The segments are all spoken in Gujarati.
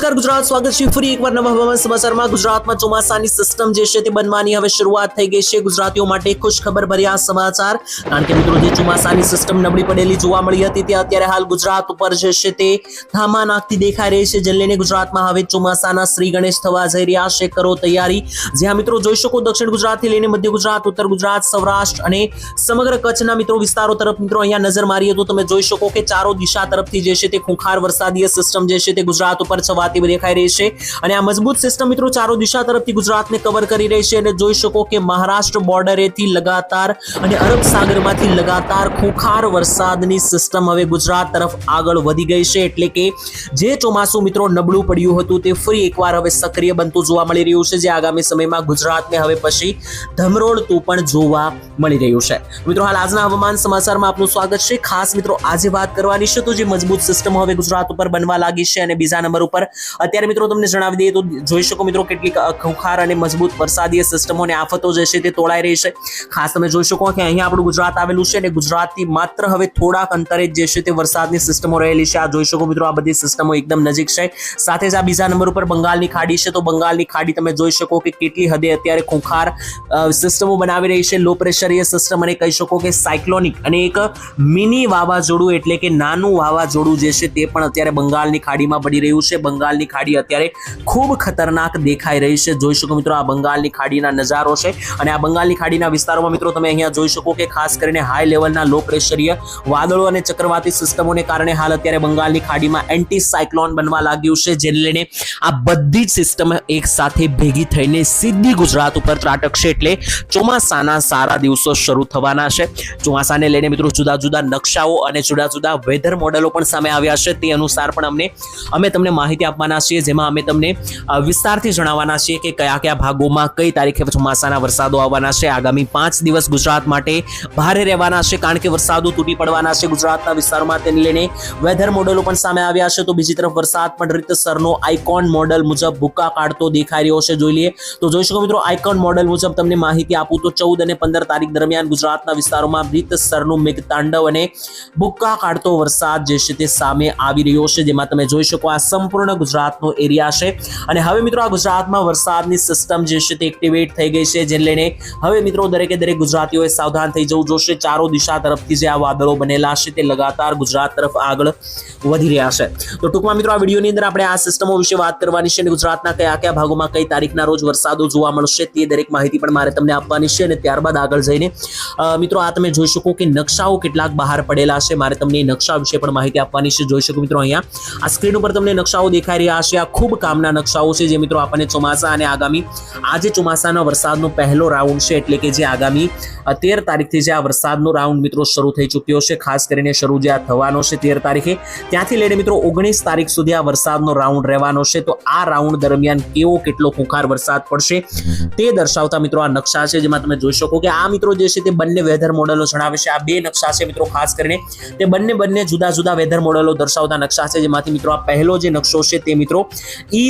નમસ્કાર, ગુજરાત સ્વાગત છે ફરી એકવાર નવા હવામાન સમાચારમાં. ગુજરાતમાં ચોમાસાની સિસ્ટમ જે છે તે બનવાની હવે શરૂઆત થઈ ગઈ છે. ગુજરાતીઓ માટે ખુશખબર ભર્યા સમાચાર. કારણ કે મિત્રો, જે ચોમાસાની સિસ્ટમ નબળી પડેલી જોવા મળી હતી, તે અત્યારે હાલ ગુજરાત ઉપર જે છે તે ધામા નાખતી દેખાઈ રહી છે. જે લઈને ગુજરાતમાં હવે ચોમાસાના શ્રી ગણેશ થવા જઈ રહ્યા છે. કરો તૈયારી. જ્યાં મિત્રો, જોઈ શકો દક્ષિણ ગુજરાતથી લઈને મધ્ય ગુજરાત, ઉત્તર ગુજરાત, સૌરાષ્ટ્ર અને સમગ્ર કચ્છના મિત્રો વિસ્તારો તરફ મિત્રો અહીંયા નજર મારીએ તો તમે જોઈ શકો કે ચારો દિશા તરફથી જે છે તે ખૂંખાર વરસાદીય સિસ્ટમ જે છે તે ગુજરાત ઉપર છવાતી દેખાઈ રહી છે. અને આ મજબૂત સિસ્ટમ મિત્રો ચારો દિશા તરફથી ગુજરાતને કવર કરી રહી છે અને જોઈ શકો કે મહારાષ્ટ્ર બોર્ડરેથી લગાતાર અને અરબ સાગરમાંથી લગાતાર ખુખાર વરસાદની સિસ્ટમ હવે ગુજરાત તરફ આગળ વધી ગઈ છે. એટલે કે જે ચોમાસું મિત્રો નબળું પડ્યું હતું તે ફરી એકવાર હવે સક્રિય બનતું જોવા મળી રહ્યું છે, જે આગામી સમયમાં ગુજરાતને હવે પછી ધમરોળતું પણ જોવા મળી રહ્યું છે. મિત્રો, હાલ આજના હવામાન સમાચારમાં આપનું સ્વાગત છે. ખાસ મિત્રો, આજે વાત કરવાની છે તો જે મજબૂત સિસ્ટમ હવે ગુજરાત ઉપર બનવા લાગી છે અને બીજા નંબર ઉપર અત્યારે મિત્રો તમને જણાવી દઈએ તો જોઈ શકો મિત્રો કેટલીક ખુખાર અને મજબૂત વરસાદીય સિસ્ટમો અને આફતો જે છે તે તોળાઈ રહી છે. ખાસ તમે જોઈ શકો કે અહીંયા આપણું ગુજરાત આવેલું છે અને ગુજરાતથી માત્ર હવે થોડાક અંતરે જે છે તે વરસાદની સિસ્ટમો રહેલી છે. આ જોઈ શકો મિત્રો આ બધી સિસ્ટમો એકદમ નજીક છે. સાથે જ આ બીજા નંબર ઉપર બંગાળની ખાડી છે તો બંગાળની ખાડી તમે જોઈ શકો કે કેટલી હદે અત્યારે ખુખાર સિસ્ટમો બનાવી રહી છે. લો પ્રેશરીય સિસ્ટમ અને કહી શકો કે સાયક્લોનિક અને એક મિની વાવાઝોડું એટલે કે નાનું વાવાઝોડું જે છે તે પણ અત્યારે બંગાળની ખાડીમાં પડી રહ્યું છે. બંગાળની ખાડી અત્યારે ખૂબ ખતરનાક દેખાઈ રહી છે. જોઈ શકો મિત્રો આ બંગાળની ખાડીના નજારો છે અને આ બંગાળની ખાડીના વિસ્તારોમાં મિત્રો તમે અહીંયા જોઈ શકો કે ખાસ કરીને હાઈ લેવલના લો પ્રેશરીય વાદળો અને ચક્રવાતી સિસ્ટમોને કારણે હાલ અત્યારે બંગાળની ખાડીમાં એન્ટી સાયક્લોન બનવા લાગ્યું છે, જેને લઈને આ બધી જ સિસ્ટમ એક સાથે ભેગી થઈને સીધી ગુજરાત ઉપર ત્રાટકશે એટલે ચોમાસાના સારા દિવસો શરૂ થવાના છે. ચોમાસાને લઈને મિત્રો જુદા જુદા નકશાઓ અને જુદા જુદા વેધર મોડેલો પણ સામે આવ્યા છે. તે અનુસાર પણ અમને, અમે તમને માહિતી આપવાના છીએ, જેમાં અમે તમને વિસ્તારથી જણાવવાના છીએ કે કયા કયા ભાગોમાં કઈ તારીખે ચોમાસાના વરસાદો આવવાના છે. આગામી પાંચ દિવસ ગુજરાત માટે ભારે રહેવાના છે, કારણ કે વરસાદો તૂટી પડવાના છે ગુજરાતના વિસ્તારોમાં. તેને લઈને વેધર મોડેલો પણ સામે આવ્યા છે. તો બીજી તરફ વરસાદ પણ રીતસરનો આઇકોન મોડેલ મુજબ ભૂકા કાઢતો દેખાઈ રહ્યો છે. જોઈ લઈએ તો જોઈ શકો મિત્રો, આઇકોન મોડેલ મુજબ તમને માહિતી આપું તો ચૌદ અને પંદર તારીખ દરમિયાન ગુજરાતના વિસ્તારોમાં રીતસરનું મેઘતાંડવ અને ભૂક્કા કાઢતો વરસાદ જે છે તે સામે આવી રહ્યો છે, જેમાં તમે જોઈ શકો આ સંપૂર્ણ ગુજરાતનો એરિયા છે. અને હવે મિત્રો આ ગુજરાતમાં વરસાદની સિસ્ટમ જે છે તે એક્ટિવેટ થઈ ગઈ છે, જેને લઈને હવે મિત્રો દરેકે દરેક ગુજરાતીઓએ સાવધાન થઈ જવું જોશે. ચારો દિશા તરફથી જે આ વાદળો બનેલા છે તે લગાતાર ગુજરાત તરફ આગળ વધી રહ્યા છે. તો ટૂંકમાં મિત્રો આ વિડીયોની અંદર આપણે આ સિસ્ટમો વિશે વાત કરવાની છે અને ગુજરાતના કયા કયા ભાગોમાં કઈ તારીખના રોજ વરસાદો જોવા મળશે તે દરેક માહિતી પણ મારે તમને આપવાની છે અને ત્યારબાદ આગળ જઈને મિત્રો આ તમે જોઈ શકો કે નકશાઓ કેટલાક બહાર પડેલા છે. મારે તમને નકશા વિશે પણ માહિતી આપવાની છે. જોઈ શકો મિત્રો અહીંયા આ સ્ક્રીન ઉપર તમને નકશાઓ દેખાઈ રહ્યા છે. આ ખૂબ કામના નકશાઓ છે જે મિત્રો આપણને ચોમાસા અને આગામી, આજે ચોમાસાના વરસાદનો પહેલો રાઉન્ડ છે. એટલે કે જે આગામી તેર તારીખથી જે આ વરસાદનો રાઉન્ડ મિત્રો શરૂ થઈ ચૂક્યો છે. ખાસ કરીને શરૂ જે આ થવાનો છે તેર તારીખે. ત્યાંથી લઈને મિત્રો ઓગણીસ તારીખ સુધી આ વરસાદનો રાઉન્ડ રહેવાનો છે. તો આ રાઉન્ડ દરમિયાન કેવો કેટલો ખુંખાર વરસાદ પડશે તે દર્શાવતા મિત્રો આ નકશા છે. જેમાં તમે જોઈ શકો કે આ મિત્રો જે છે તે બંને વેધર મોડેલો જણાવે છે. આ બે નકશા છે મિત્રો ખાસ કરીને. તે બંને બંને જુદા જુદા વેધર મોડેલો દર્શાવતા નકશા છે. જેમાંથી મિત્રો આ પહેલો જે નકશો છે તે મિત્રો E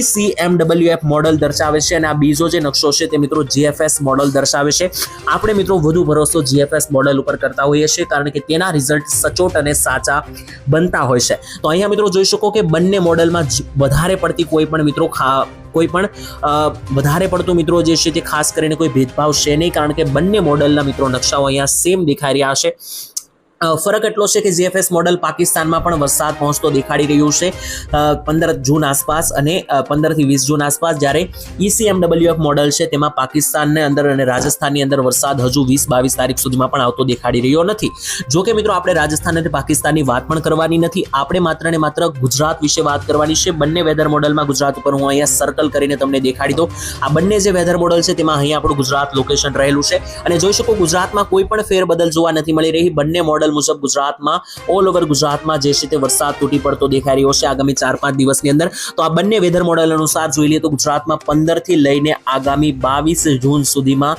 એફ મોડલ દર્શાવે છે અને આ બીજો જે નકશો છે તે મિત્રો જીએફએસ મોડલ દર્શાવે છે. આપણે મિત્રો વધુ ભરોસો જીએફએસ મોડલ ઉપર કરતા હોઈએ છીએ કારણ કે તેના રિઝલ્ટ સચોટ અને સાચા બનતા હોય છે. તો અહીંયા મિત્રો જોઈ શકો કે બંને મોડલમાં વધારે પડતી કોઈ પણ મિત્રો ખા, કોઈ પણ વધારે પડતું મિત્રો જે છે તે ખાસ કરીને કોઈ ભેદભાવ છે નહીં કારણ કે બંને મોડલના મિત્રો નકશાઓ અહીંયા સેમ દેખાઈ રહ્યા છે. ફરક એટલો છે કે જીએફએસ મોડલ પાકિસ્તાનમાં પણ વરસાદ પહોંચતો દેખાડી રહ્યું છે. પંદર જૂન આસપાસ અને પંદરથી વીસ જૂન આસપાસ જ્યારે ઈસીએમડબલ્યુએફ મોડલ છે તેમાં પાકિસ્તાનને અંદર અને રાજસ્થાનની અંદર વરસાદ હજુ વીસ બાવીસ તારીખ સુધીમાં પણ આવતો દેખાડી રહ્યો નથી. જો કે મિત્રો, આપણે રાજસ્થાન અને પાકિસ્તાનની વાત પણ કરવાની નથી. આપણે માત્ર ને માત્ર ગુજરાત વિશે વાત કરવાની છે. બંને વેધર મોડલમાં ગુજરાત ઉપર હું અહીંયા સર્કલ કરીને તમને દેખાડી દઉં. આ બંને જે વેધર મોડલ છે તેમાં અહીંયા આપણું ગુજરાત લોકેશન રહેલું છે. અને જોઈ શકો ગુજરાતમાં કોઈ પણ ફેરબદલ જોવા નથી મળી રહી. બંને મોડલ મુજબ ગુજરાતમાં ઓલ ઓવર ગુજરાતમાં જે છે તે વરસાદ તૂટી પડતો દેખાઈ રહ્યો છે આગામી ચાર પાંચ દિવસની અંદર. તો આ બંને વેધર મોડલ અનુસાર જોઈ લઈએ તો ગુજરાતમાં પંદરથી લઈને આગામી બાવીસ જૂન સુધીમાં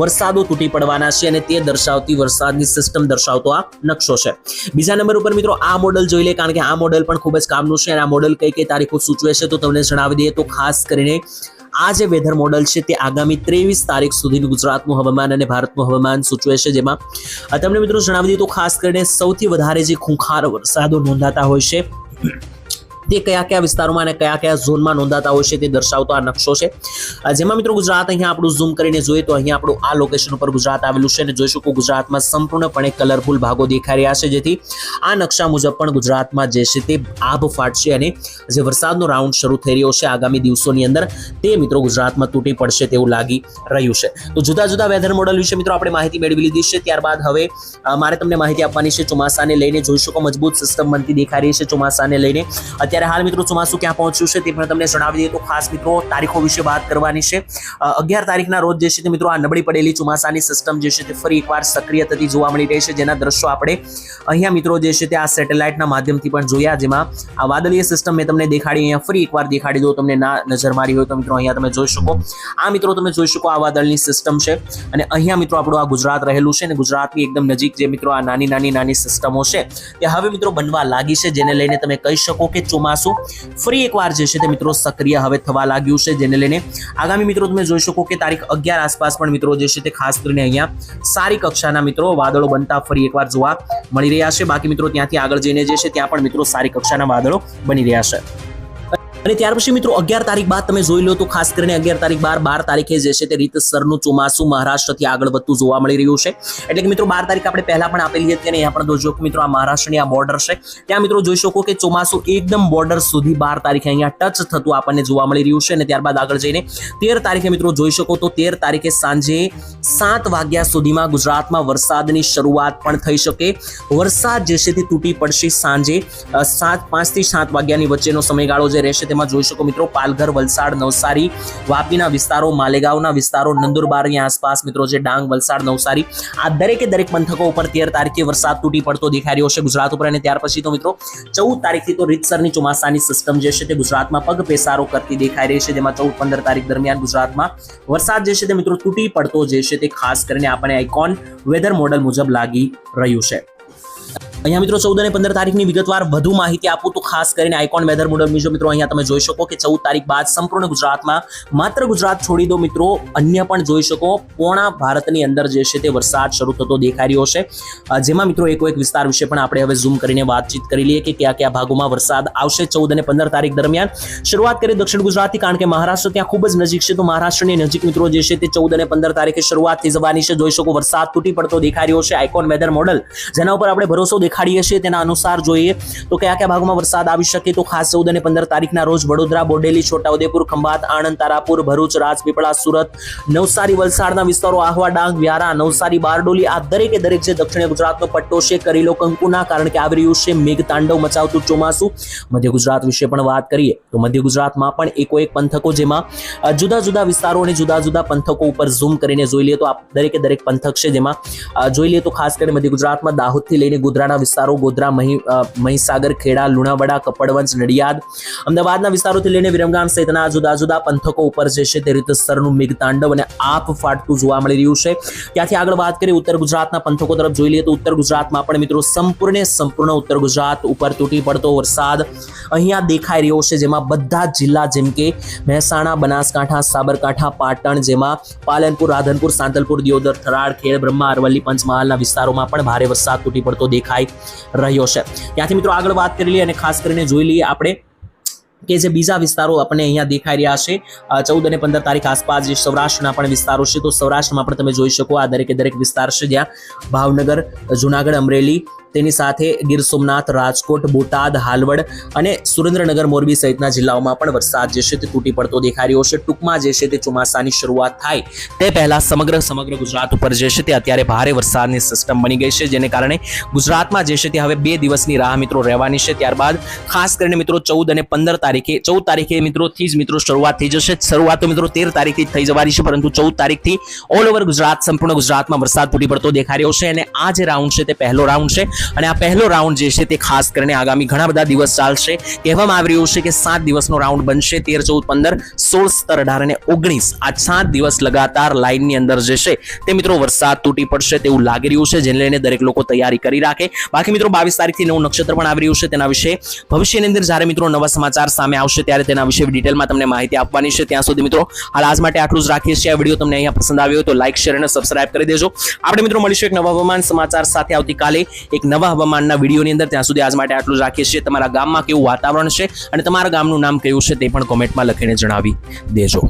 વરસાદો તૂટી પડવાના છે અને તે દર્શાવતી વરસાદની સિસ્ટમ દર્શાવતો આ નકશો છે. બીજા નંબર ઉપર મિત્રો આ મોડલ જોઈ લે, કારણ કે આ મોડલ પણ ખૂબ જ કામનું છે અને આ મોડલ કઈ કઈ તારીખો સૂચવે છે તો તમને જણાવી દઈએ. તો ખાસ કરીને આ જે વેધર મોડલ છે તે આગામી ત્રેવીસ તારીખ સુધીનું ગુજરાતનું હવામાન અને ભારતનું હવામાન સૂચવે છે. જેમાં તમને મિત્રો જણાવી તો ખાસ કરીને સૌથી વધારે જે ખૂંખાર વરસાદો નોંધાતા હોય છે તે કયા કયા વિસ્તારોમાં અને કયા કયા ઝોનમાં નોંધાતા હોય છે તે દર્શાવતો આ નકશો છે. જેમાં મિત્રો ગુજરાત અહીંયા આપણું ઝૂમ કરીને જોઈએ તો અહીંયા આપણું આ લોકેશન ઉપર ગુજરાત આવેલું છે અને જોઈ શકો ગુજરાતમાં સંપૂર્ણપણે કલરફુલ ભાગો દેખાઈ રહ્યા છે. જેથી આ નકશા મુજબ પણ ગુજરાતમાં જે છે તે આભ ફાટશે અને જે વરસાદનો રાઉન્ડ શરૂ થઈ રહ્યો છે આગામી દિવસોની અંદર તે મિત્રો ગુજરાતમાં તૂટી પડશે તેવું લાગી રહ્યું છે. તો જુદા જુદા વેધર મોડલ વિશે મિત્રો આપણે માહિતી મેળવી લીધી છે. ત્યારબાદ હવે મારે તમને માહિતી આપવાની છે ચોમાસાને લઈને. જોઈ શકો મજબૂત સિસ્ટમ બનતી દેખાઈ રહી છે ચોમાસાને લઈને. અત્યારે હાલ મિત્રો ચોમાસું ક્યાં પહોંચ્યું છે તે પણ તમને જણાવી દઈએ. તો ખાસ મિત્રો, તારીખો વિશે વાત કરવાની છે. અગિયાર તારીખના રોજ જે છે તે મિત્રો આ નબળી પડેલી ચોમાસાની સિસ્ટમ જે છે તે ફરી એકવાર સક્રિય થતી જોવા મળી રહી છે. જેના દ્રશ્યો આપણે અહીંયા મિત્રો જે છે તે આ સેટેલાઇટના માધ્યમથી પણ જોયા. જેમાં આ વાદળીય સિસ્ટમ મેં તમને દેખાડી, અહીંયા ફરી એકવાર દેખાડી દો તમને ના નજર મારી હોય તો મિત્રો અહીંયા તમે જોઈ શકો. આ મિત્રો તમે જોઈ શકો આ વાદળની સિસ્ટમ છે. અને અહીંયા મિત્રો આપણું આ ગુજરાત રહેલું છે અને ગુજરાતની એકદમ નજીક જે મિત્રો આ નાની નાની નાની સિસ્ટમો છે, તે હવે મિત્રો બનવા લાગી છે. જેને લઈને તમે કહી શકો કે ચોમાસું ફરી એકવાર જે છે તે મિત્રો સક્રિય હવે થવા લાગ્યું છે, જેને લઈને આગામી મિત્રો તમે જોઈ શકો કે તારીખ અગિયાર આસપાસ પણ મિત્રો જે છે તે ખાસ કરીને અહીંયા સારી કક્ષાના મિત્રો વાદળો બનતા ફરી એકવાર જોવા મળી રહ્યા છે. બાકી મિત્રો ત્યાંથી આગળ જઈને જે છે ત્યાં પણ મિત્રો સારી કક્ષાના વાદળો બની રહ્યા છે. અને ત્યાર પછી મિત્રો અગિયાર તારીખ બાદ તમે જોઈ લો તો ખાસ કરીને અગિયાર તારીખ બાર બાર તારીખે જે છે તે રીતસરનું ચોમાસું મહારાષ્ટ્રથી આગળ વધતું જોવા મળી રહ્યું છે. એટલે કે મિત્રો બાર તારીખ આપણે પહેલા પણ આપેલી હતી અને અહીંયા પણ જોજો કે મિત્રો આ મહારાષ્ટ્રની આ બોર્ડર છે. ત્યાં મિત્રો જોઈ શકો કે ચોમાસું એકદમ બોર્ડર સુધી બાર તારીખે અહીંયા ટચ થતું આપણને જોવા મળી રહ્યું છે અને ત્યારબાદ આગળ જઈને તેર તારીખે મિત્રો જોઈ શકો તો તેર તારીખે સાંજે સાત વાગ્યા સુધીમાં ગુજરાતમાં વરસાદની શરૂઆત પણ થઈ શકે. વરસાદ જે છે તે તૂટી પડશે સાંજે સાત પાંચથી સાત વાગ્યાની વચ્ચેનો સમયગાળો જે રહેશે તેમાં જોઈ શકો મિત્રો, પાલઘર, વલસાડ, નવસારી, વાપીના વિસ્તારો, માલેગાંવના વિસ્તારો, નંદુરબારની આસપાસ મિત્રો જે ડાંગ, વલસાડ, નવસારી, આ દરેકે દરેક પંથકો ઉપર તેર તારીખે વરસાદ તૂટી પડતો દેખાઈ રહ્યો છે ગુજરાત ઉપર. અને ત્યાર પછી તો મિત્રો, ચૌદ તારીખથી તો રીતસરની ચોમાસાની સિસ્ટમ જે છે તે ગુજરાતમાં પગ પેસારો કરતી દેખાઈ રહી છે. જેમાં ચૌદ પંદર તારીખ દરમિયાન ગુજરાતમાં વરસાદ જે છે તે મિત્રો તૂટી પડતો જે છે તે ખાસ કરીને આપણે આઇકોન વેધર મોડલ મુજબ લાગી રહ્યું છે. અહીંયા મિત્રો ચૌદ અને પંદર તારીખની વિગતવાર વધુ માહિતી આપું તો ખાસ કરીને આઇકોન વેધર મોડલ મુજબ મિત્રો અહીંયા તમે જોઈ શકો કે ચૌદ તારીખ બાદ સંપૂર્ણ ગુજરાતમાં માત્ર ગુજરાત છોડી દો મિત્રો, અન્ય પણ જોઈ શકો. પોણા ભારતની અંદર જે છે તે વરસાદ શરૂ થતો દેખાઈ રહ્યો છે. જેમાં મિત્રો એકો એક વિસ્તાર વિશે પણ આપણે હવે ઝૂમ કરીને વાતચીત કરી લઈએ કે કયા કયા ભાગોમાં વરસાદ આવશે ચૌદ અને પંદર તારીખ દરમિયાન. શરૂઆત કરીએ દક્ષિણ ગુજરાતથી કારણ કે મહારાષ્ટ્ર ત્યાં ખૂબ જ નજીક છે તો મહારાષ્ટ્રની નજીક મિત્રો જે છે તે ચૌદ અને પંદર તારીખે શરૂઆત થઈ જવાની છે. જોઈ શકો વરસાદ તૂટી પડતો દેખાઈ રહ્યો છે આઇકોન વેધર મોડલ જેના ઉપર આપણે ભરોસો દેખાડીએ છીએ તેના અનુસાર જોઈએ તો કયા કયા ભાગમાં વરસાદ આવી શકે તો ખાસ ચૌદ અને પંદર તારીખના રોજ વડોદરા, બોડેલી છોટાઉદેપુર ખંભાત, આણંદ, તારાપુર, ભરૂચ, રાજપીપળા, સુરત, નવસારી, વલસાડના વિસ્તારો, આહવા, ડાંગ, વ્યારા, નવસારી, બારડોલી આ દરેકે દરેક જે દક્ષિણ ગુજરાતનો પટ્ટો છે કરી લો કંકુના કારણ કે આવી રહ્યું છે મેઘ મચાવતું ચોમાસું. મધ્ય ગુજરાત વિશે પણ વાત કરીએ તો મધ્ય ગુજરાતમાં પણ એકો એક પંથકો જેમાં જુદા જુદા વિસ્તારો અને જુદા જુદા પંથકો ઉપર ઝૂમ કરીને જોઈ લઈએ તો આ દરેકે દરેક પંથક છે જેમાં જોઈ લઈએ તો ખાસ કરીને મધ્ય ગુજરાતમાં દાહોદથી લઈને ગોધરાના વિસ્તારો, ગોધરા મહીસાગર, ખેડા, લુણાવાડા, કપડવંજ, નડિયાદ. અમદાવાદના વિસ્તારોથી લઈને વિરમગામ સહિતના જુદા જુદા પંથકો ઉપર જે છે તે રીતે રીતસરનું મેઘતાંડવ અને આપ ફાટતું જોવા મળી રહ્યું છે. ત્યાંથી આગળ વાત કરીએ ઉત્તર ગુજરાતના પંથકો તરફ જોઈ લઈએ તો ઉત્તર ગુજરાતમાં પણ મિત્રો સંપૂર્ણ સંપૂર્ણ ઉત્તર ગુજરાત ઉપર તૂટી પડતો વરસાદ અહીંયા દેખાઈ રહ્યો છે, જેમાં બધા જિલ્લા જેમ કે મહેસાણા, બનાસકાંઠા, સાબરકાંઠા, પાટણ જેમાં પાલનપુર, રાધનપુર, સાંતલપુર, દિયોદર થરાડ ખેડ, બ્રહ્મા, અરવલ્લી પંચમહાલના વિસ્તારોમાં પણ ભારે વરસાદ તૂટી પડતો દેખાઈ રહ્યો છે. ત્યાંથી મિત્રો આગળ વાત કરી લઈએ અને ખાસ કરીને જોઈ લઈએ આપણે કે જે બીજા વિસ્તારો આપણને અહીંયા દેખાઈ રહ્યા છે. ચૌદ અને પંદર તારીખ આસપાસ જે સૌરાષ્ટ્રના પણ વિસ્તારો છે, તો સૌરાષ્ટ્રમાં પણ તમે જોઈ શકો આ દરેકે દરેક વિસ્તાર છે જ્યાં ભાવનગર, જુનાગઢ, અમરેલી તેની સાથે ગીર સોમનાથ, રાજકોટ, બોટાદ, હાલવડ અને સુરેન્દ્રનગર, મોરબી સહિતના જિલ્લાઓમાં પણ વરસાદ જે છે તે તૂટી પડતો દેખાઈ રહ્યો છે. ટૂંકમાં જે છે તે ચોમાસાની શરૂઆત થાય તે પહેલા સમગ્ર સમગ્ર ગુજરાત ઉપર જે છે તે અત્યારે ભારે વરસાદની સિસ્ટમ બની ગઈ છે, જેને કારણે ગુજરાતમાં જે છે તે હવે બે દિવસની રાહ મિત્રો રહેવાની છે. ત્યારબાદ ખાસ કરીને મિત્રો ચૌદ અને પંદર તારીખે, ચૌદ તારીખે મિત્રોથી જ મિત્રો શરૂઆત થઈ જશે. શરૂઆત તો મિત્રો તેર તારીખથી થઈ જવાની છે, પરંતુ ચૌદ તારીખથી ઓલ ઓવર ગુજરાત, સંપૂર્ણ ગુજરાતમાં વરસાદ તૂટી પડતો દેખાઈ રહ્યો છે અને આ જે રાઉન્ડ છે તે પહેલો રાઉન્ડ છે. અને આ પહેલો રાઉન્ડ જે છે તે ખાસ કરીને આગામી ઘણા બધા દિવસ ચાલશે. કહેવામાં આવી રહ્યું છે કે સાત દિવસનો રાઉન્ડ બનશે. તેર, ચૌદ, પંદર, સોળ, સત્તર, અઢાર અને ઓગણીસ. આ સાત દિવસ લગાતાર લાઇનની અંદર જે છે તે મિત્રો વરસાદ તૂટી પડશે તેવું લાગી રહ્યું છે, જેને લઈને દરેક લોકો તૈયારી કરી રાખે. બાકી મિત્રો બાવીસ તારીખથી નવું નક્ષત્ર પણ આવી રહ્યું છે. તેના વિશે ભવિષ્યની અંદર જ્યારે મિત્રો નવા સમાચાર સામે આવશે ત્યારે તેના વિશે ડિટેલમાં તમને માહિતી આપવાની છે. ત્યાં સુધી મિત્રો હાલ આજ માટે આટલું જ રાખીએ છીએ. આ વીડિયો તમને અહીંયા પસંદ આવ્યો તો લાઇક શેર અને સબસ્ક્રાઇબ કરી દેજો. આપણે મિત્રો મળીશું એક નવા હવામાન સમાચાર સાથે. આવતીકાલે એક નવા હવામાનના વિડીયોની અંદર ત્યાં સુધી આજ માટે આટલું જ રાખીએ છીએ. તમારા ગામમાં કેવું વાતાવરણ છે અને તમારા ગામનું નામ કયું છે તે પણ કોમેન્ટમાં લખીને જણાવી દેજો.